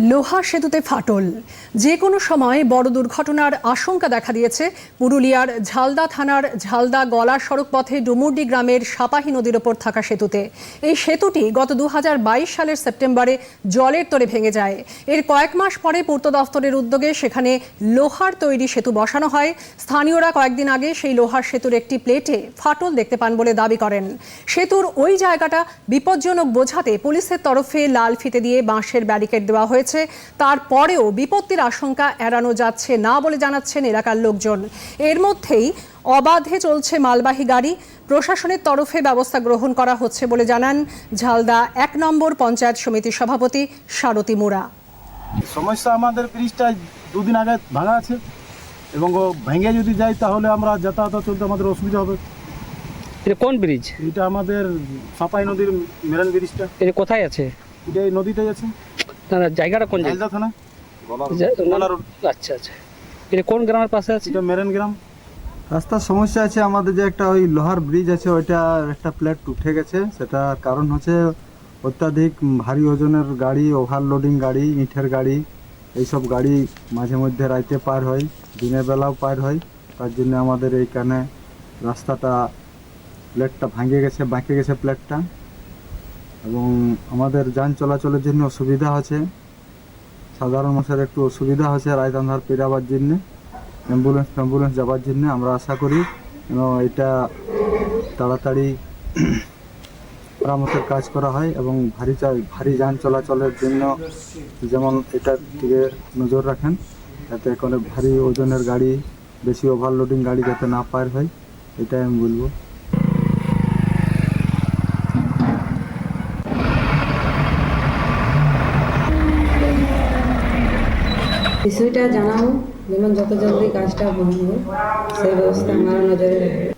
লোহা সেতুতে ফাটল। যে কোনো সময় বড় দুর্ঘটনার আশঙ্কা দেখা দিয়েছে। পুরুলিয়ার ঝালদা থানার ঝালদা গলা সড়ক পথে ডুমুরডি গ্রামের সাপাহি নদীর ওপর থাকা সেতুতে। এই সেতুটি গত দু হাজার বাইশ সালের সেপ্টেম্বরে জলের তরে ভেঙে যায়। এর কয়েক মাস পরে পূর্ত দফতরের উদ্যোগে সেখানে লোহার তৈরি সেতু বসানো হয়। স্থানীয়রা কয়েকদিন আগে সেই লোহার সেতুর একটি প্লেটে ফাটল দেখতে পান বলে দাবি করেন। সেতুর ওই জায়গাটা বিপজ্জনক বোঝাতে পুলিশের তরফে লাল ফিতে দিয়ে বাঁশের ব্যারিকেড দেওয়া হয়েছে। তারপরেও বিপত্তির আশঙ্কা এড়ানো যাচ্ছে না বলে জানাচ্ছেন এলাকার লোকজন। এর মধ্যেই অবাধে চলছে মালবাহী গাড়ি। প্রশাসনের তরফে ব্যবস্থা গ্রহণ করা হচ্ছে বলে জানান ঝালদা এক নম্বর পঞ্চায়েত সমিতির সভাপতি সারথী মুরা। সমস্যা আমাদের ব্রিজটা দুদিন আগে ভাঙা আছে এবং ও ভেঙে যদি যায় তাহলে আমরা যাতায়াত চলতে আমাদের অসুবিধা হবে। এটা কোন ব্রিজ? এটা আমাদের সাপাই নদীর মেরান ব্রিজটা। এটা কোথায় আছে? এটা এই নদীতেই আছে। না না, জায়গাটা কোন জায়গা? থানা। আচ্ছা আচ্ছা। এটা কোন গ্রামের পাশে আছে? এটা মেরান গ্রাম। রাস্তার সমস্যা আছে আমাদের যে একটা ওই লোহার ব্রিজ আছে ওইটা একটা প্লেট উঠে গেছে। সেটা কারণ হচ্ছে অত্যাধিক ভারী ওজনের গাড়ি ওভারলোডিং গাড়ি ইঁটের গাড়ি এইসব গাড়ি মাঝে মধ্যে রাইতে পার হয় দিনের বেলাও পার হয়। তার জন্য আমাদের এইখানে রাস্তাটা প্লেটটা ভাঙে গেছে বাঁকে গেছে প্লেটটা এবং আমাদের যান চলাচলের জন্য অসুবিধা আছে। সাধারণ মানুষের একটু অসুবিধা হচ্ছে রায় আন্ধার পেরাবার জন্যে। অ্যাম্বুলেন্স ফ্যাম্বুলেন্স যাওয়ার জন্য আমরা আশা করি। যেন এটা তাড়াতাড়ি মেরামতের কাজ করা হয় এবং ভারী ভারী যান চলাচলের জন্য যেমন এটার দিকে নজর রাখেন, যাতে কোনো ভারী ওজনের গাড়ি, বেশি ওভারলোডিং গাড়ি যাতে না পার হয়, এটাই আমি বলব। বিষয়টা জানাব যেমন যত জলদি কাজটা বন্ধ সেই ব্যবস্থা আমার নজরে